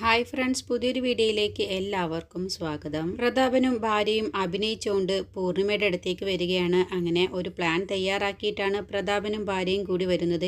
Hi friends പുതിയൊരു വീഡിയോയിലേക്ക് എല്ലാവർക്കും സ്വാഗതം. പ്രതാപനും ഭാര്യയും അഭിനയിച്ചുകൊണ്ട് പൂർണിമയുടെ അടുത്തേക്ക് വരികയാണ്. അങ്ങനെ ഒരു പ്ലാൻ തയ്യാറാക്കിയിട്ടാണ് പ്രതാപനും ഭാര്യയും കൂടി വരുന്നത്.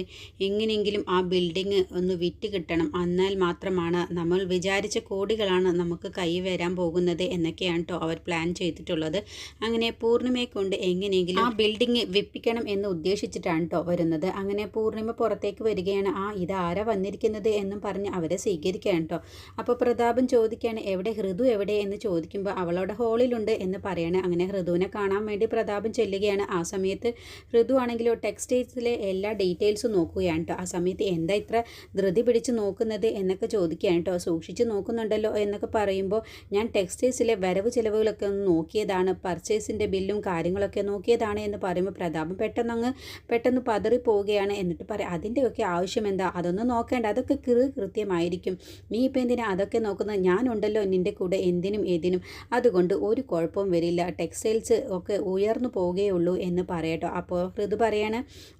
എങ്ങനെയെങ്കിലും ആ ബിൽഡിംഗ് ഒന്ന് വിറ്റ് കിട്ടണം. എന്നാൽ മാത്രമാണ് നമ്മൾ വിചാരിച്ച കോടികളാണ് നമുക്ക് കൈ വരാൻ പോകുന്നത് എന്നൊക്കെയാണ് കേട്ടോ അവർ പ്ലാൻ ചെയ്തിട്ടുള്ളത്. അങ്ങനെ പൂർണിമയെ കൊണ്ട് എങ്ങനെയെങ്കിലും ആ ബിൽഡിംഗ് വിപ്പിക്കണം എന്ന് ഉദ്ദേശിച്ചിട്ടാണ് കേട്ടോ വരുന്നത്. അങ്ങനെ പൂർണിമ പുറത്തേക്ക് വരികയാണ്. ആ ഇതാരാ വന്നിരിക്കുന്നത് എന്നും പറഞ്ഞ് അവരെ സ്വീകരിക്കുകയാണ് കേട്ടോ അപ്പോൾ പ്രതാപൻ ചോദിക്കുകയാണ് എവിടെ ഹൃദു എവിടെ? എന്ന് ചോദിക്കുമ്പോൾ അവളവിടെ ഹോളിലുണ്ട് എന്ന് പറയാണ്. അങ്ങനെ ഹൃദുവിനെ കാണാൻ വേണ്ടി പ്രതാപൻ ചെല്ലുകയാണ്. ആ സമയത്ത് ഹൃദു ആണെങ്കിലോ ടെക്സ്റ്റൈൽസിലെ എല്ലാ ഡീറ്റെയിൽസും നോക്കുകയാണ് കേട്ടോ ആ സമയത്ത് എന്താ ഇത്ര ധൃതി പിടിച്ച് നോക്കുന്നത് എന്നൊക്കെ ചോദിക്കുകയാണ് കേട്ടോ സൂക്ഷിച്ച് നോക്കുന്നുണ്ടല്ലോ എന്നൊക്കെ പറയുമ്പോൾ ഞാൻ ടെക്സ്റ്റൈൽസിലെ വരവ് ചിലവുകളൊക്കെ ഒന്ന് നോക്കിയതാണ്. പർച്ചേസിന്റെ ബില്ലും കാര്യങ്ങളൊക്കെ നോക്കിയതാണ് എന്ന് പറയുമ്പോൾ പ്രതാപം പെട്ടെന്ന് അങ്ങ് പെട്ടെന്ന് പതറി പോവുകയാണ്. എന്നിട്ട് പറയാം അതിന്റെയൊക്കെ ആവശ്യം എന്താ? അതൊന്നും നോക്കേണ്ട. അതൊക്കെ കൃ കൃത്യമായിരിക്കും. നീ ഇപ്പം എന്തിനാ അതൊക്കെ നോക്കുന്നത്? ഞാനുണ്ടല്ലോ നിന്റെ കൂടെ എന്തിനും ഏതിനും. അതുകൊണ്ട് ഒരു കുഴപ്പവും വരില്ല. ടെക്സ്റ്റൈൽസ് ഒക്കെ ഉയർന്നു പോവുകയുള്ളൂ എന്ന് പറയട്ടോ. അപ്പോൾ ഋതു പറയാണ്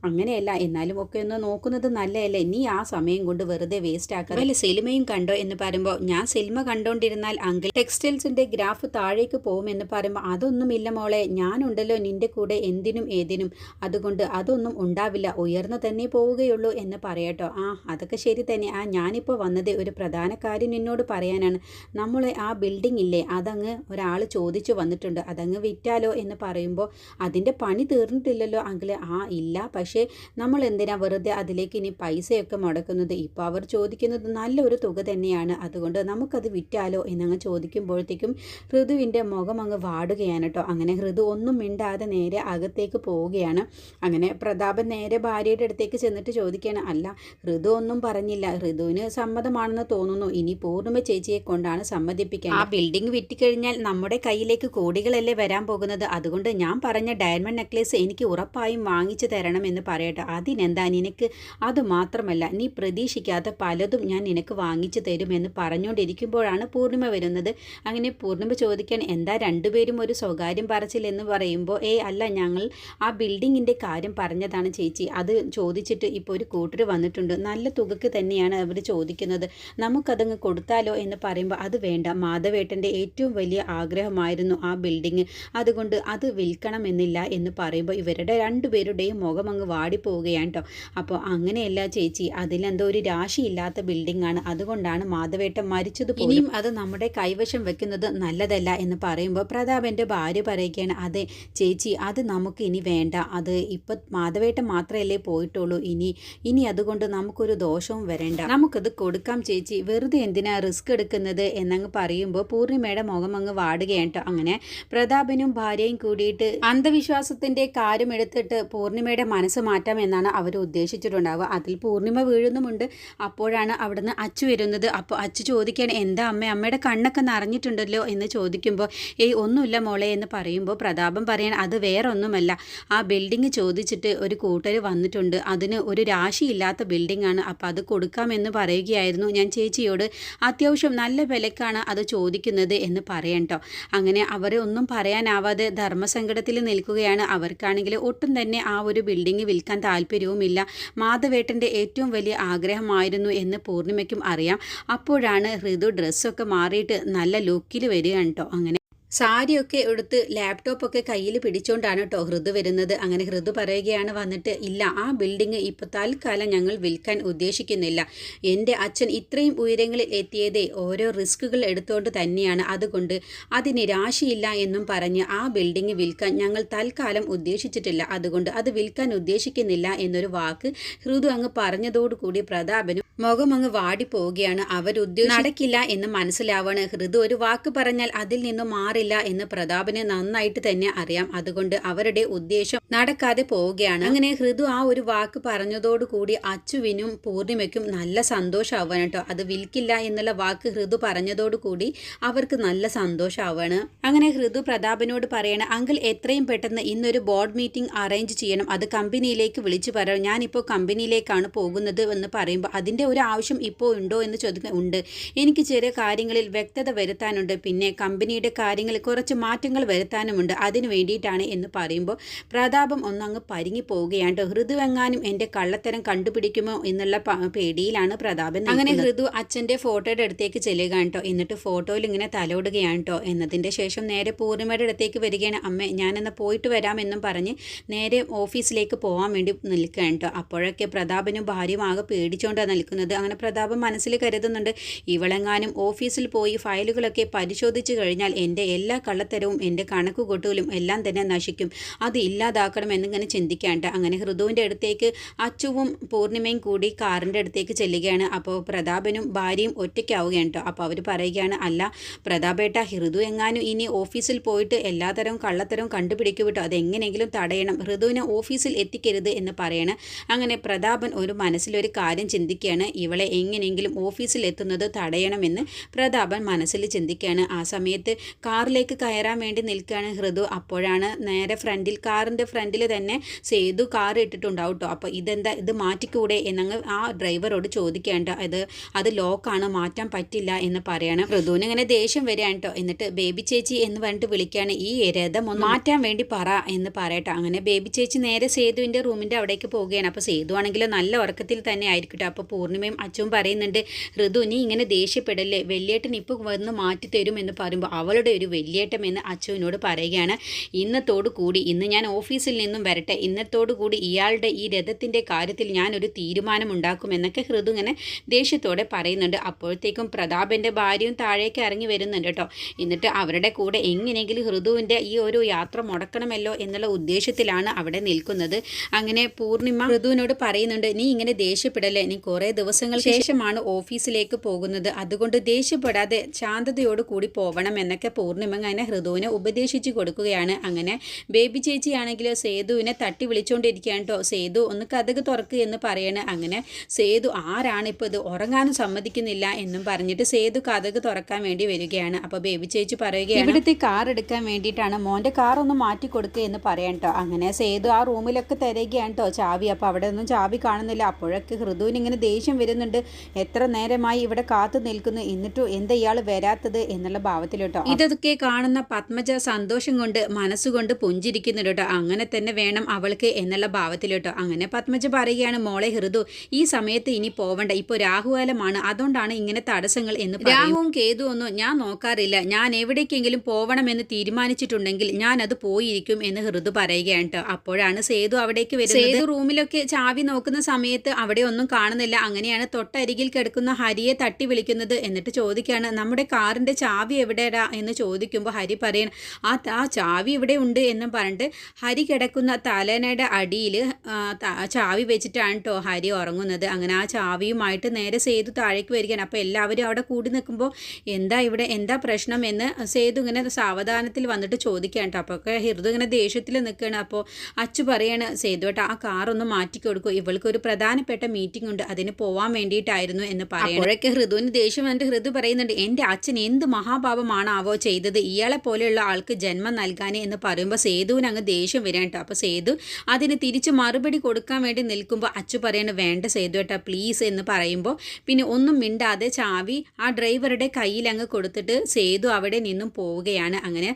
അങ്ങനെയല്ല എന്നാലും ഒക്കെ ഒന്ന് നോക്കുന്നത് നല്ലതല്ലേ? നീ ആ സമയം കൊണ്ട് വെറുതെ വേസ്റ്റ് ആക്കാതെ അല്ല സിനിമയും കണ്ടോ എന്ന് പറയുമ്പോൾ ഞാൻ സിനിമ കണ്ടുകൊണ്ടിരുന്നാൽ അങ്കിൾ ടെക്സ്റ്റൈൽസിന്റെ ഗ്രാഫ് താഴേക്ക് പോകുമെന്ന് പറയുമ്പോൾ അതൊന്നുമില്ല മോളെ. ഞാനുണ്ടല്ലോ നിന്റെ കൂടെ എന്തിനും ഏതിനും. അതുകൊണ്ട് അതൊന്നും ഉണ്ടാവില്ല. ഉയർന്നു തന്നെ പോവുകയുള്ളൂ എന്ന് പറയട്ടോ. ആ അതൊക്കെ ശരി തന്നെ. ആ ഞാനിപ്പോൾ വന്നത് ഒരു പ്രധാന കാര്യം നിന്നോട് പറയാനാണ്. നമ്മൾ ആ ബിൽഡിംഗ് ഇല്ലേ അതങ്ങ് ഒരാൾ ചോദിച്ചു വന്നിട്ടുണ്ട്. അതങ്ങ് വിറ്റാലോ എന്ന് പറയുമ്പോൾ അതിന്റെ പണി തീർന്നിട്ടില്ലല്ലോ അങ്കിൽ ആ ഇല്ല. പക്ഷേ നമ്മൾ എന്തിനാ വെറുതെ അതിലേക്ക് ഇനി പൈസയൊക്കെ മുടക്കുന്നത്? ഇപ്പോൾ അവർ ചോദിക്കുന്നത് നല്ലൊരു തുക തന്നെയാണ്. അതുകൊണ്ട് നമുക്കത് വിറ്റാലോ എന്നങ്ങ് ചോദിക്കുമ്പോഴത്തേക്കും ഋതുവിന്റെ മുഖം അങ്ങ് വാടുകയാണ് കേട്ടോ. അങ്ങനെ ഋതു ഒന്നും മിണ്ടാതെ നേരെ അകത്തേക്ക് പോവുകയാണ്. അങ്ങനെ പ്രതാപൻ നേരെ ഭാര്യയുടെ അടുത്തേക്ക് ചെന്നിട്ട് ചോദിക്കുകയാണ്. അല്ല ഋതു ഒന്നും പറഞ്ഞില്ല. ഋതുവിന് സമ്മതമാണെന്ന് തോന്നുന്നു. ഇനി പൂർണിമ ചേച്ചിയെ കൊണ്ടാണ് സമ്മതിപ്പിക്കാൻ ആ ബിൽഡിംഗ് വിറ്റിക്കഴിഞ്ഞാൽ നമ്മുടെ കയ്യിലേക്ക് കോടികളല്ലേ വരാൻ പോകുന്നത്? അതുകൊണ്ട് ഞാൻ പറഞ്ഞ ഡയമണ്ട് നെക്ലേസ് എനിക്ക് ഉറപ്പായും വാങ്ങിച്ചു തരണം എന്ന് പറയട്ടെ. അതിനെന്താ നിനക്ക്? അത് മാത്രമല്ല നീ പ്രതീക്ഷിക്കാത്ത പലതും ഞാൻ നിനക്ക് വാങ്ങിച്ചു തരുമെന്ന് പറഞ്ഞുകൊണ്ടിരിക്കുമ്പോഴാണ് പൂർണിമ വരുന്നത്. അങ്ങനെ പൂർണിമ ചോദിക്കാൻ എന്താ രണ്ടുപേരും ഒരു സ്വകാര്യം പറച്ചില്ലെന്ന് പറയുമ്പോൾ ഏയ് അല്ല ഞങ്ങൾ ആ ബിൽഡിങ്ങിന്റെ കാര്യം പറഞ്ഞതാണ് ചേച്ചി. അത് ചോദിച്ചിട്ട് ഇപ്പോൾ ഒരു കൂട്ടർ വന്നിട്ടുണ്ട്. നല്ല തുകക്ക് തന്നെയാണ് അവർ ചോദിക്കുന്നത്. നമുക്കതങ്ങ് കൊടുത്താലോ എന്ന് പറയുമ്പോൾ അത് വേണ്ട. മാധവേട്ടന്റെ ഏറ്റവും വലിയ ആഗ്രഹമായിരുന്നു ആ ബിൽഡിങ്. അതുകൊണ്ട് അത് വിൽക്കണമെന്നില്ല എന്ന് പറയുമ്പോൾ ഇവരുടെ രണ്ടുപേരുടെയും മുഖം അങ്ങ് വാടിപ്പോവുകയാണ് കേട്ടോ അപ്പോൾ അങ്ങനെയല്ല ചേച്ചി അതിലെന്തോ ഒരു രാശിയില്ലാത്ത ബിൽഡിംഗ് ആണ് അതുകൊണ്ടാണ് മാധവേട്ടൻ മരിച്ചത് ഇനിയും അത് നമ്മുടെ കൈവശം വെക്കുന്നത് നല്ലതല്ല എന്ന് പറയുമ്പോൾ പ്രതാപന്റെ ഭാര്യ പറയുകയാണ് അതെ ചേച്ചി അത് നമുക്ക് ഇനി വേണ്ട. അത് ഇപ്പം മാധവേട്ടൻ മാത്രമല്ലേ പോയിട്ടുള്ളൂ. ഇനി ഇനി അതുകൊണ്ട് നമുക്കൊരു ദോഷവും വരേണ്ട. നമുക്കത് കൊടുക്കാം ചേച്ചി. വെറുതെ എന്തിനാ റിസ്ക് എടുക്കുന്നത് എന്നങ്ങ് പറയുമ്പോൾ പൂർണിമയുടെ മുഖം അങ്ങ് വാടുകയാണ് കേട്ടോ അങ്ങനെ പ്രതാപനും ഭാര്യയും കൂടിയിട്ട് അന്ധവിശ്വാസത്തിന്റെ കാര്യം എടുത്തിട്ട് പൂർണിമയുടെ മനസ്സ് മാറ്റാം എന്നാണ് അവർ ഉദ്ദേശിച്ചിട്ടുണ്ടാവുക. അതിൽ പൂർണിമ വീഴുന്നുമുണ്ട്. അപ്പോഴാണ് അവിടുന്ന് അച്ചു വരുന്നത്. അപ്പോൾ അച്ചു ചോദിക്കാൻ എന്താ അമ്മ അമ്മയുടെ കണ്ണൊക്കെ നിറഞ്ഞിട്ടുണ്ടല്ലോ? എന്ന് ചോദിക്കുമ്പോൾ ഏയ് ഒന്നുമില്ല മോളെ എന്ന് പറയുമ്പോൾ പ്രതാപം പറയാൻ അത് വേറെ ഒന്നുമല്ല ആ ബിൽഡിംഗ് ചോദിച്ചിട്ട് ഒരു കൂട്ടർ വന്നിട്ടുണ്ട്. അതിന് ഒരു രാശിയില്ലാത്ത ബിൽഡിംഗ് ആണ്. അപ്പോൾ അത് കൊടുക്കാമെന്ന് പറയുകയായിരുന്നു. ഞാൻ ചേച്ചിയോട് അത്യാവശ്യം നല്ല വിലക്കാണ് അത് ചോദിക്കുന്നത് എന്ന് പറയണ്ടോ അങ്ങനെ അവരെ ഒന്നും പറയാനാവാതെ ധർമ്മസങ്കടത്തിൽ നിൽക്കുകയാണ്. അവർക്കാണെങ്കിൽ ഒട്ടും തന്നെ ആ ഒരു ബിൽഡിംഗ് വിൽക്കാൻ താല്പര്യവുമില്ല. മാധവേട്ടന്റെ ഏറ്റവും വലിയ ആഗ്രഹമായിരുന്നു എന്ന് പൂർണിമയ്ക്കും അറിയാം. അപ്പോഴാണ് ഋതു ഡ്രസ്സൊക്കെ മാറിയിട്ട് നല്ല ലുക്കിൽ വരികയാണ് കേട്ടോ. അങ്ങനെ സാരിയൊക്കെ എടുത്ത് ലാപ്ടോപ്പൊക്കെ കയ്യിൽ പിടിച്ചുകൊണ്ടാണ് കേട്ടോ ഹൃദു വരുന്നത്. അങ്ങനെ ഹൃദു പറയുകയാണ് വന്നിട്ട് ഇല്ല ആ ബിൽഡിംഗ് ഇപ്പോൾ തൽക്കാലം ഞങ്ങൾ വിൽക്കാൻ ഉദ്ദേശിക്കുന്നില്ല. എന്റെ അച്ഛൻ ഇത്രയും ഉയരങ്ങളിൽ എത്തിയതേ ഓരോ റിസ്കുകൾ എടുത്തുകൊണ്ട് തന്നെയാണ്. അതുകൊണ്ട് അതിന് രാശിയില്ല എന്നും പറഞ്ഞ് ആ ബിൽഡിംഗ് വിൽക്കാൻ ഞങ്ങൾ തൽക്കാലം ഉദ്ദേശിച്ചിട്ടില്ല. അതുകൊണ്ട് അത് വിൽക്കാൻ ഉദ്ദേശിക്കുന്നില്ല എന്നൊരു വാക്ക് ഹൃദു അങ്ങ് പറഞ്ഞതോടുകൂടി പ്രതാപനും മുഖം അങ്ങ് വാടിപ്പോവുകയാണ് അവരുദ്ദേശം നടക്കില്ല എന്ന് മനസ്സിലാവാണ്. ഹൃദു ഒരു വാക്ക് പറഞ്ഞാൽ അതിൽ നിന്നും മാറില്ല എന്ന് പ്രതാപന് നന്നായിട്ട് തന്നെ അറിയാം. അതുകൊണ്ട് അവരുടെ ഉദ്ദേശം നടക്കാതെ പോവുകയാണ്. അങ്ങനെ ഹൃദു ആ ഒരു വാക്ക് പറഞ്ഞതോടുകൂടി അച്ചുവിനും പൂർണിമയ്ക്കും നല്ല സന്തോഷമാവാണ് കേട്ടോ. അത് വിൽക്കില്ല എന്നുള്ള വാക്ക് ഹൃദു പറഞ്ഞതോടുകൂടി അവർക്ക് നല്ല സന്തോഷമാവാണ് അങ്ങനെ ഹൃദു പ്രതാപനോട് പറയണ അങ്കിൾ എത്രയും പെട്ടെന്ന് ഇന്നൊരു ബോർഡ് മീറ്റിംഗ് അറേഞ്ച് ചെയ്യണം. അത് കമ്പനിയിലേക്ക് വിളിച്ചു പറയണം ഞാനിപ്പോൾ കമ്പനിയിലേക്കാണ് പോകുന്നത് എന്ന് പറയുമ്പോൾ അതിന്റെ ഒരു ആവശ്യം ഇപ്പോൾ ഉണ്ടോ എന്ന് ചോദിക്കാൻ ഉണ്ട്. എനിക്ക് ചെറിയ കാര്യങ്ങളിൽ വ്യക്തത വരുത്താനുണ്ട്. പിന്നെ കമ്പനിയുടെ കാര്യങ്ങൾ കാര്യങ്ങളിൽ കുറച്ച് മാറ്റങ്ങൾ വരുത്താനുമുണ്ട്. അതിന് വേണ്ടിയിട്ടാണ് എന്ന് പറയുമ്പോൾ പ്രതാപം ഒന്നങ്ങ് പരിങ്ങി പോവുകയാണ് ട്ടോ. ഹൃദു എങ്ങാനും എന്റെ കള്ളത്തരം കണ്ടുപിടിക്കുമോ? എന്നുള്ള പേടിയിലാണ് പ്രതാപൻ അങ്ങനെ ഹൃദു അച്ഛന്റെ ഫോട്ടോയുടെ അടുത്തേക്ക് ചെല്ലുകയാണ് കേട്ടോ. എന്നിട്ട് ഫോട്ടോയിൽ ഇങ്ങനെ തലോടുകയാണ് കേട്ടോ. എന്നതിന്റെ ശേഷം നേരെ പൂർണിമയുടെ അടുത്തേക്ക് വരികയാണ്. അമ്മ ഞാനെന്നാൽ പോയിട്ട് വരാമെന്നും പറഞ്ഞ് നേരെ ഓഫീസിലേക്ക് പോകാൻ വേണ്ടി നിൽക്കുകയാണ് കേട്ടോ. അപ്പോഴൊക്കെ പ്രതാപനും ഭാര്യയും ആകെ പേടിച്ചുകൊണ്ടാണ് നിൽക്കുന്നത്. അങ്ങനെ പ്രതാപൻ മനസ്സിൽ കരുതുന്നുണ്ട് ഇവളെങ്ങാനും ഓഫീസിൽ പോയി ഫയലുകളൊക്കെ പരിശോധിച്ച് കഴിഞ്ഞാൽ എന്റെ എല്ലാ കള്ളത്തരവും എന്റെ കണക്കുകൂട്ടലും എല്ലാം തന്നെ നശിക്കും. അത് ഇല്ലാതാക്കണം എന്നിങ്ങനെ ചിന്തിക്കാണ്ട് അങ്ങനെ ഹൃദുവിന്റെ അടുത്തേക്ക് അച്ചുവും പൂർണിമയും കൂടി കാറിന്റെ അടുത്തേക്ക് ചെല്ലുകയാണ്. അപ്പോൾ പ്രതാപനും ഭാര്യയും ഒറ്റയ്ക്കാവുകയാണ് കേട്ടോ. അപ്പോൾ അവർ പറയുകയാണ് അല്ല പ്രതാപേട്ട ഹൃദു എങ്ങാനും ഇനി ഓഫീസിൽ പോയിട്ട് എല്ലാതരവും കള്ളത്തരവും കണ്ടുപിടിക്കും കേട്ടോ. അതെങ്ങനെയെങ്കിലും തടയണം. ഹൃദുവിനെ ഓഫീസിൽ എത്തിക്കരുത് എന്ന് പറയണം. അങ്ങനെ പ്രതാപൻ ഒരു മനസ്സിലൊരു കാര്യം ചിന്തിക്കുകയാണ്. ഇവളെ എങ്ങനെയെങ്കിലും ഓഫീസിൽ എത്തുന്നത് തടയണമെന്ന് പ്രതാപൻ മനസ്സിൽ ചിന്തിക്കുകയാണ്. ആ സമയത്ത് കാറിലേക്ക് കയറാൻ വേണ്ടി നിൽക്കുകയാണ് ഹൃദു. അപ്പോഴാണ് നേരെ ഫ്രണ്ടിൽ കാറിന്റെ ഫ്രണ്ടിൽ തന്നെ സേതു കാർ ഇട്ടിട്ടുണ്ടാവും കേട്ടോ അപ്പോൾ ഇതെന്താ ഇത് മാറ്റിക്കൂടെ എന്നങ്ങ് ആ ഡ്രൈവറോട് ചോദിക്കേണ്ട ഇത് അത് ലോക്കാണ് മാറ്റാൻ പറ്റില്ല എന്ന് പറയണം ഹൃദുവിന്. ഇങ്ങനെ ദേഷ്യം വരികയാണ് കേട്ടോ എന്നിട്ട് ബേബി ചേച്ചി എന്ന് പറഞ്ഞിട്ട് വിളിക്കുകയാണ്. ഈ രഥം ഒന്ന് മാറ്റാൻ വേണ്ടി പറ എന്ന് പറയട്ടെ അങ്ങനെ ബേബി ചേച്ചി നേരെ സേതുവിന്റെ റൂമിന്റെ അവിടേക്ക് പോവുകയാണ്. അപ്പോൾ സേതു ആണെങ്കിൽ നല്ല ഉറക്കത്തിൽ തന്നെ ആയിരിക്കട്ടെ അപ്പോൾ പൂർണിമയും അച്ഛനും പറയുന്നുണ്ട് ഋതു നീ ഇങ്ങനെ ദേഷ്യപ്പെടല്ലേ? വെള്ളിയേട്ടൻ ഇപ്പോൾ വന്ന് മാറ്റി തരും എന്ന് പറയുമ്പോൾ അവളുടെ ഒരു വെള്ളിയേട്ടം എന്ന് അച്ഛനോട് പറയുകയാണ്. ഇന്നത്തോടു കൂടി ഇന്ന് ഞാൻ ഓഫീസിൽ നിന്നും വരട്ടെ. ഇന്നത്തോടു കൂടി ഇയാളുടെ ഈ രഥത്തിന്റെ കാര്യത്തിൽ ഞാനൊരു തീരുമാനം ഉണ്ടാക്കുമെന്നൊക്കെ ഹൃദു ഇങ്ങനെ ദേഷ്യത്തോടെ പറയുന്നുണ്ട്. അപ്പോഴത്തേക്കും പ്രതാപന്റെ ഭാര്യയും താഴേക്ക് ഇറങ്ങി വരുന്നുണ്ട് കേട്ടോ. എന്നിട്ട് അവരുടെ കൂടെ എങ്ങനെയെങ്കിലും ഹൃദുവിന്റെ ഈ ഒരു യാത്ര മുടക്കണമല്ലോ എന്നുള്ള ഉദ്ദേശത്തിലാണ് അവിടെ നിൽക്കുന്നത്. അങ്ങനെ പൂർണിമ ഹൃദുവിനോട് പറയുന്നുണ്ട് നീ ഇങ്ങനെ ദേഷ്യപ്പെടല്ലേ? നീ കുറേ ദിവസങ്ങൾ ശേഷമാണ് ഓഫീസിലേക്ക് പോകുന്നത്. അതുകൊണ്ട് ദേഷ്യപ്പെടാതെ ശാന്തതയോട് കൂടി പോകണം എന്നൊക്കെ പൂർണിമ അങ്ങനെ ഹൃദുവിനെ ഉപദേശിച്ചു കൊടുക്കുകയാണ്. അങ്ങനെ ബേബി ചേച്ചിയാണെങ്കിൽ സേതുവിനെ തട്ടി വിളിച്ചുകൊണ്ടിരിക്കുകയാണ് കേട്ടോ സേതു ഒന്ന് കഥക് തുറക്ക് എന്ന് പറയണ. അങ്ങനെ സേതു ആരാണ് ഇപ്പോൾ ഇത്? ഉറങ്ങാനും സമ്മതിക്കുന്നില്ല എന്നും പറഞ്ഞിട്ട് സേതു കഥക് തുറക്കാൻ വേണ്ടി വരികയാണ്. അപ്പോൾ ബേബി ചേച്ചി പറയുകയാണ് ഇവിടുത്തെ കാർ എടുക്കാൻ വേണ്ടിയിട്ടാണ് മോന്റെ കാർ ഒന്ന് മാറ്റി കൊടുക്കുക എന്ന് പറയാം കേട്ടോ അങ്ങനെ സേതു ആ റൂമിലൊക്കെ തിരയുകയാണ് കേട്ടോ ചാവി. അപ്പോൾ അവിടെ ഒന്നും ചാവി കാണുന്നില്ല. അപ്പോഴൊക്കെ ഹൃദുവിന് ഇങ്ങനെ ദേഷ്യം വരുന്നുണ്ട്. എത്ര നേരമായി ഇവിടെ കാത്തു നിൽക്കുന്നു. എന്നിട്ടും എന്താ ഇയാൾ വരാത്തത് എന്നുള്ള ഭാവത്തിൽ കേട്ടോ ഇതൊക്കെ കാണുന്ന പത്മജ സന്തോഷം കൊണ്ട് മനസ്സുകൊണ്ട് പുഞ്ചിരിക്കുന്നു കേട്ടോ അങ്ങനെ തന്നെ വേണം അവൾക്ക് എന്നുള്ള ഭാവത്തിൽ കേട്ടോ അങ്ങനെ പത്മജ പറയുകയാണ് മോളെ ഹൃദു ഈ സമയത്ത് ഇനി പോവണ്ട. ഇപ്പോൾ രാഹുകാലമാണ്. അതുകൊണ്ടാണ് ഇങ്ങനെ തടസ്സങ്ങൾ എന്ന് രാഹുവും കേതു ഒന്നും ഞാൻ നോക്കാറില്ല. ഞാൻ എവിടേക്കെങ്കിലും പോവണമെന്ന് തീരുമാനിച്ചിട്ടുണ്ടെങ്കിൽ ഞാൻ അത് പോയിരിക്കും എന്ന് ഹൃദു പറയുകയാണ് കേട്ടോ അപ്പോഴാണ് സേതു അവിടേക്ക് വരുന്നത്. സേതു റൂമിലൊക്കെ ചാവി നോക്കുന്ന സമയത്ത് അവിടെ ഒന്നും കാണുന്നില്ല. അങ്ങനെയാണ് തൊട്ടരികിൽ കിടക്കുന്ന ഹരിയെ തട്ടി വിളിക്കുന്നത്. എന്നിട്ട് ചോദിക്കുകയാണ് നമ്മുടെ കാറിന്റെ ചാവി എവിടെയാ എന്ന് ചോദിക്കുമ്പോൾ ഹരി പറയണം ആ ആ ചാവി ഇവിടെ ഉണ്ട് എന്നും പറഞ്ഞിട്ട് ഹരി കിടക്കുന്ന തലേനയുടെ അടിയിൽ ചാവി വെച്ചിട്ടാണ് കേട്ടോ ഹരി ഉറങ്ങുന്നത്. അങ്ങനെ ആ ചാവിയുമായിട്ട് നേരെ സേതു താഴേക്ക് വരികയാണ്. അപ്പോൾ എല്ലാവരും അവിടെ കൂടി നിൽക്കുമ്പോൾ എന്താ ഇവിടെ എന്താ പ്രശ്നം എന്ന് സേതു ഇങ്ങനെ സാവധാനത്തിൽ വന്നിട്ട് ചോദിക്കാൻ കേട്ടോ അപ്പോൾ ഒക്കെ ഹൃദു ഇങ്ങനെ ദേഷ്യത്തിൽ നിൽക്കുകയാണ് അപ്പോൾ അച്ചു പറയാണ് സേതു ഏട്ടാ ആ കാറൊന്ന് മാറ്റി കൊടുക്കും. ഇവൾക്ക് ഒരു പ്രധാനപ്പെട്ട മീറ്റിംഗ് ഉണ്ട്. അതിന് പോവാൻ വേണ്ടിയിട്ടായിരുന്നു എന്ന് പറയുമ്പോഴൊക്കെ ഹൃദുവിന് ദേഷ്യം വന്നിട്ട് ഹൃദു പറയുന്നുണ്ട് എന്റെ അച്ഛൻ എന്ത് മഹാഭാവമാണാവോ ആവോ ചെയ്തത് ഇയാളെ പോലെയുള്ള ആൾക്ക് ജന്മം നൽകാനേ എന്ന് പറയുമ്പോൾ സേതുവിന് അങ്ങ് ദേഷ്യം വരാൻ കേട്ടോ. അപ്പോൾ സേതു അതിന് തിരിച്ച് മറുപടി കൊടുക്കാൻ വേണ്ടി നിൽക്കുമ്പോൾ അച്ചു പറയണ വേണ്ട സേതു ഏട്ടാ പ്ലീസ് എന്ന് പറയുമ്പോൾ പിന്നെ ഒന്നും മിണ്ടാതെ ചാവി ആ ഡ്രൈവറുടെ കയ്യിൽ അങ്ങ് കൊടുത്തിട്ട് സേതു അവിടെ നിന്നും പോവുകയാണ്. അങ്ങനെ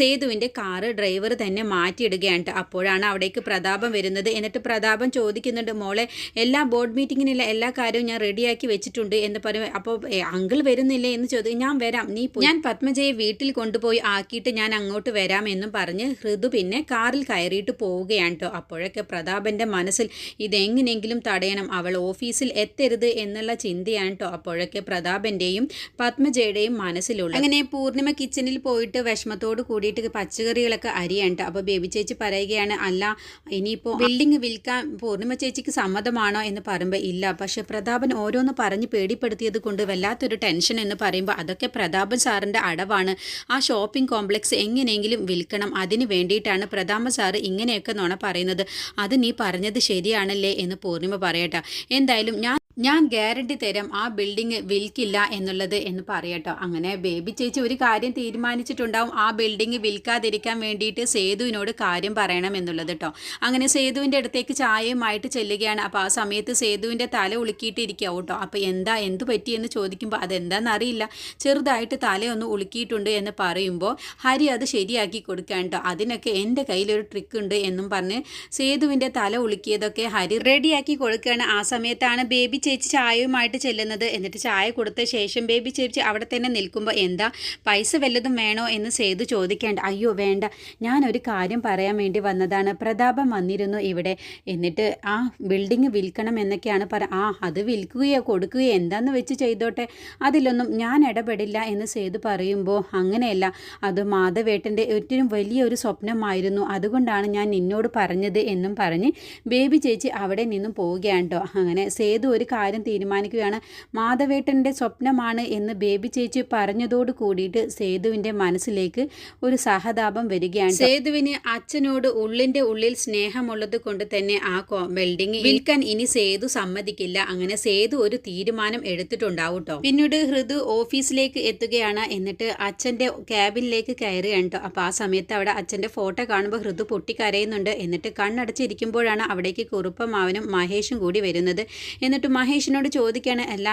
സേതുവിന്റെ കാറ് ഡ്രൈവർ തന്നെ മാറ്റിയിടുകയാണ്. അപ്പോഴാണ് അവിടേക്ക് പ്രതാപം വരുന്നത്. എന്നിട്ട് പ്രതാപം ചോദിക്കുന്നുണ്ട് മോളെ എല്ലാ ബോർഡ് മീറ്റിങ്ങിനുള്ള എല്ലാ കാര്യവും ഞാൻ റെഡിയാക്കി വെച്ചിട്ടുണ്ട് എന്ന് പറയും. അപ്പോൾ അങ്കിൾ വരുന്നില്ലേ? എന്ന് ചോദിക്കും ഞാൻ വരാം. നീ ഞാൻ പത്മജയെ വീട്ടിൽ കൊണ്ടുപോയി ആക്കിയിട്ട് ഞാൻ അങ്ങോട്ട് വരാമെന്നും പറഞ്ഞ് ഹൃദു പിന്നെ കാറിൽ കയറിയിട്ട് പോവുകയാണ് കേട്ടോ അപ്പോഴൊക്കെ പ്രതാപന്റെ മനസ്സിൽ ഇതെങ്ങനെയെങ്കിലും തടയണം അവൾ ഓഫീസിൽ എത്തരുത് എന്നുള്ള ചിന്തയാണ് കേട്ടോ അപ്പോഴൊക്കെ പ്രതാപന്റെയും പത്മജയുടെയും മനസ്സിലുള്ള അങ്ങനെ പൂർണിമ കിച്ചണിൽ പോയിട്ട് വിഷമത്തോട് കൂടിയിട്ട് പച്ചക്കറികളൊക്കെ അരിയാണ് കേട്ടോ അപ്പോൾ ബേബി ചേച്ചി പറയുകയാണ് അല്ല ഇനിയിപ്പോൾ ബിൽഡിംഗ് വിൽക്കാൻ പൂർണിമ ചേച്ചിക്ക് സമ്മതമാണോ? എന്ന് പറയുമ്പോൾ ഇല്ല പക്ഷേ പ്രതാപൻ ഓരോന്ന് പറഞ്ഞ് പേടിപ്പെടുത്തിയത് കൊണ്ട് വല്ലാത്തൊരു ടെൻഷൻ എന്ന് പറയുമ്പോൾ അതൊക്കെ പ്രതാപൻ സാറിന്റെ അടവാണ്. ആ ഷോപ്പിംഗ് കോംപ്ലക്സ് എങ്ങനെയെങ്കിലും വിൽക്കണം. അതിന് വേണ്ടിയിട്ടാണ് പ്രതാമ സാറ് ഇങ്ങനെയൊക്കെ നോണ പറയുന്നത്. അത് നീ പറഞ്ഞത് ശരിയാണല്ലേ എന്ന് പൂർണിമ പറയട്ടെ. എന്തായാലും ഞാൻ ഞാൻ ഗ്യാരണ്ടി തരാം ആ ബിൽഡിംഗ് വിൽക്കില്ല എന്നുള്ളത് എന്ന് പറയട്ടോ. അങ്ങനെ ബേബി ചേച്ചി ഒരു കാര്യം തീരുമാനിച്ചിട്ടുണ്ടാവും ആ ബിൽഡിംഗ് വിൽക്കാതിരിക്കാൻ വേണ്ടിയിട്ട് സേതുവിനോട് കാര്യം പറയണം എന്നുള്ളത് കേട്ടോ അങ്ങനെ സേതുവിന്റെ അടുത്തേക്ക് ചായയുമായിട്ട് ചെല്ലുകയാണ്. അപ്പോൾ ആ സമയത്ത് സേതുവിന്റെ തല ഉളുക്കിയിട്ടിരിക്കുക കേട്ടോ അപ്പോൾ എന്താ എന്ത് പറ്റിയെന്ന് ചോദിക്കുമ്പോൾ അതെന്താണെന്ന് അറിയില്ല. ചെറുതായിട്ട് തലയൊന്ന് ഉളുക്കിയിട്ടുണ്ട് എന്ന് പറയുമ്പോൾ ഹരി അത് ശരിയാക്കി കൊടുക്കാൻ കേട്ടോ അതിനൊക്കെ എന്റെ കയ്യിലൊരു ട്രിക്ക് ഉണ്ട് എന്നും പറഞ്ഞ് സേതുവിന്റെ തല ഉളുക്കിയതൊക്കെ ഹരി റെഡിയാക്കി കൊടുക്കുകയാണ് ആ സമയത്താണ് ബേബി ചേച്ചി ചായയുമായിട്ട് ചെല്ലുന്നത്. എന്നിട്ട് ചായ കൊടുത്ത ശേഷം ബേബി ചേച്ചി അവിടെ തന്നെ നിൽക്കുമ്പോൾ എന്താ? പൈസ വല്ലതും വേണോ എന്ന് സേതു ചോദിക്കേണ്ട. അയ്യോ വേണ്ട. ഞാനൊരു കാര്യം പറയാൻ വേണ്ടി വന്നതാണ്. പ്രതാപം വന്നിരുന്നു ഇവിടെ. എന്നിട്ട് ആ ബിൽഡിങ് വിൽക്കണം എന്നൊക്കെയാണ് പറ ആ അത് വിൽക്കുകയോ കൊടുക്കുകയോ എന്താന്ന് വെച്ച് ചെയ്തോട്ടെ. അതിലൊന്നും ഞാൻ ഇടപെടില്ല എന്ന് സേതു പറയുമ്പോൾ അങ്ങനെയല്ല. അത് മാധവേട്ടന്റെ ഏറ്റവും വലിയൊരു സ്വപ്നമായിരുന്നു. അതുകൊണ്ടാണ് ഞാൻ നിന്നോട് പറഞ്ഞത് എന്നും പറഞ്ഞ് ബേബി ചേച്ചി അവിടെ നിന്നും പോവുകയാണ് കേട്ടോ അങ്ങനെ സേതു ഒരു കാര്യം തീരുമാനിക്കുകയാണ്. മാധവേട്ടന്റെ സ്വപ്നമാണ് എന്ന് ബേബി ചേച്ചി പറഞ്ഞതോട് കൂടിയിട്ട് സേതുവിന്റെ മനസ്സിലേക്ക് ഒരു സഹതാപം വരികയാണ്. സേതുവിന് അച്ഛനോട് ഉള്ളിന്റെ ഉള്ളിൽ സ്നേഹമുള്ളത് കൊണ്ട് തന്നെ ആ ബിൽഡിംഗ് വിൽക്കാൻ ഇനി സേതു സമ്മതിക്കില്ല. അങ്ങനെ സേതു ഒരു തീരുമാനം എടുത്തിട്ടുണ്ടാവും പിന്നീട് ഹൃദു ഓഫീസിലേക്ക് എത്തുകയാണ്. എന്നിട്ട് അച്ഛന്റെ ക്യാബിനിലേക്ക് കയറുകയാണ് കേട്ടോ അപ്പോൾ ആ സമയത്ത് അവിടെ അച്ഛന്റെ ഫോട്ടോ കാണുമ്പോൾ ഹൃദു പൊട്ടിക്കരയുന്നുണ്ട്. എന്നിട്ട് കണ്ണടച്ചിരിക്കുമ്പോഴാണ് അവിടേക്ക് കുറുപ്പമാവനും മഹേഷും കൂടി വരുന്നത്. എന്നിട്ട് മഹേഷിനോട് ചോദിക്കുകയാണ് എല്ലാ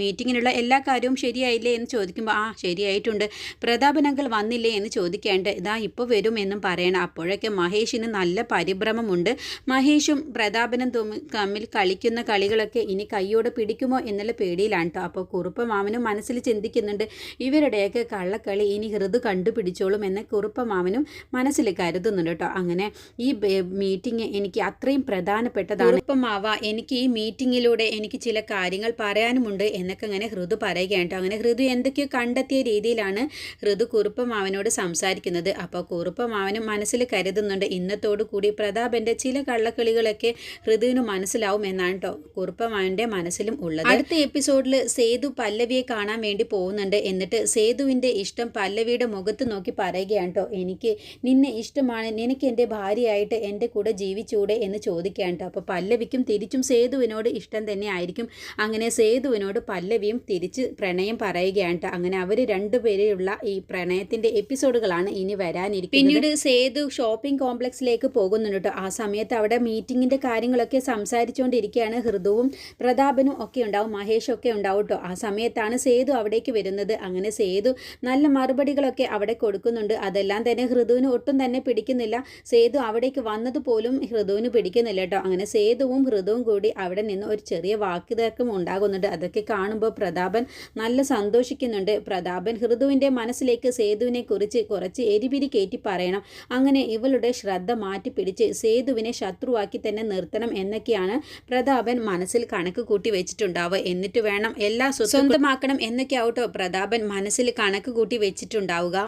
മീറ്റിങ്ങിനുള്ള എല്ലാ കാര്യവും ശരിയായില്ലേ? എന്ന് ചോദിക്കുമ്പോൾ ആ ശരിയായിട്ടുണ്ട്. പ്രതാപൻ അങ്കിൾ വന്നില്ലേ? എന്ന് ചോദിക്കേണ്ട ഇതാ ഇപ്പോൾ വരും എന്നും പറയണം. അപ്പോഴൊക്കെ മഹേഷിന് നല്ല പരിഭ്രമമുണ്ട്. മഹേഷും പ്രതാപനും തമ്മിൽ കളിക്കുന്ന കളികളൊക്കെ ഇനി കൈയോടെ പിടിക്കുമോ എന്നുള്ള പേടിയിലാണ് കേട്ടോ അപ്പോൾ കുറുപ്പ മാമനും മനസ്സിൽ ചിന്തിക്കുന്നുണ്ട് ഇവരുടെയൊക്കെ കള്ളക്കളി ഇനി ഹൃദു കണ്ടുപിടിച്ചോളും എന്ന് കുറുപ്പ മാമനും മനസ്സിൽ കരുതുന്നുണ്ട് കേട്ടോ അങ്ങനെ ഈ മീറ്റിംഗ് എനിക്ക് അത്രയും പ്രധാനപ്പെട്ടതാണ്. കുറുപ്പമാവ എനിക്ക് ഈ മീറ്റിങ്ങിലൂടെ എനിക്ക് ചില കാര്യങ്ങൾ പറയാനുമുണ്ട് എന്നൊക്കെ അങ്ങനെ ഹൃദു പറയുകയാണ് കേട്ടോ. അങ്ങനെ ഹൃദു എന്തൊക്കെയോ കണ്ടെത്തിയ രീതിയിലാണ് ഹൃദു കുറുപ്പമാവനോട് സംസാരിക്കുന്നത്. അപ്പോൾ കുറുപ്പമാവനും മനസ്സിൽ കരുതുന്നുണ്ട് ഇന്നത്തോടു കൂടി പ്രതാപന്റെ ചില കള്ളക്കളികളൊക്കെ ഹൃദുവിന് മനസ്സിലാവും എന്നാണ് കേട്ടോ കുറുപ്പമാവന്റെ മനസ്സിലും ഉള്ളത്. അടുത്ത എപ്പിസോഡിൽ സേതു പല്ലവിയെ കാണാൻ വേണ്ടി പോകുന്നുണ്ട് എന്നിട്ട് സേതുവിന്റെ ഇഷ്ടം പല്ലവിയുടെ മുഖത്ത് നോക്കി പറയുകയാണ് കേട്ടോ. എനിക്ക് നിന്നെ ഇഷ്ടമാണ് നിനക്ക് എന്റെ ഭാര്യയായിട്ട് എന്റെ കൂടെ ജീവിച്ചൂടെ എന്ന് ചോദിക്കുകയാണ് കേട്ടോ. അപ്പോൾ പല്ലവിക്കും തിരിച്ചും സേതുവിനോട് ഇഷ്ടം തന്നെ ആയിരിക്കും. അങ്ങനെ സേതുവിനോട് പല്ലവിയും തിരിച്ച് പ്രണയം പറയുകയാണ് അങ്ങനെ അവർ രണ്ടുപേരെയുള്ള ഈ പ്രണയത്തിന്റെ എപ്പിസോഡുകളാണ് ഇനി വരാനിരിക്കുന്നത്. പിന്നീട് സേതു ഷോപ്പിംഗ് കോംപ്ലക്സിലേക്ക് പോകുന്നുണ്ട്. ആ സമയത്ത് അവിടെ മീറ്റിങ്ങിന്റെ കാര്യങ്ങളൊക്കെ സംസാരിച്ചുകൊണ്ടിരിക്കുകയാണ് ഹൃദുവും പ്രതാപനും ഒക്കെ ഉണ്ടാവും. മഹേഷും ഒക്കെ ഉണ്ടാവും ആ സമയത്താണ് സേതു അവിടേക്ക് വരുന്നത്. അങ്ങനെ സേതു നല്ല മറുപടികളൊക്കെ അവിടെ കൊടുക്കുന്നുണ്ട്. അതെല്ലാം തന്നെ ഹൃദുവിന് ഒട്ടും തന്നെ പിടിക്കുന്നില്ല. സേതു അവിടേക്ക് വന്നത് പോലും ഹൃദുവിന് പിടിക്കുന്നില്ല കേട്ടോ അങ്ങനെ സേതുവും ഹൃദുവും കൂടി അവിടെ നിന്ന് ഒരു ചെറിയ വാക്കുതർക്കം ഉണ്ടാകുന്നുണ്ട്. അതൊക്കെ കാണുമ്പോൾ പ്രതാപൻ നല്ല സന്തോഷിക്കുന്നുണ്ട്. പ്രതാപൻ ഹൃദുവിന്റെ മനസ്സിലേക്ക് സേതുവിനെ കുറിച്ച് കുറച്ച് എരിപിരി കയറ്റി പറയണം. അങ്ങനെ ഇവളുടെ ശ്രദ്ധ മാറ്റിപ്പിടിച്ച് സേതുവിനെ ശത്രുവാക്കി തന്നെ നിർത്തണം എന്നൊക്കെയാണ് പ്രതാപൻ മനസ്സിൽ കണക്ക് കൂട്ടി വെച്ചിട്ടുണ്ടാവുക. എന്നിട്ട് വേണം എല്ലാ സ്വന്തമാക്കണം. എന്നൊക്കെ ആവട്ടോ പ്രതാപൻ മനസ്സിൽ കണക്ക് കൂട്ടി വെച്ചിട്ടുണ്ടാവുക.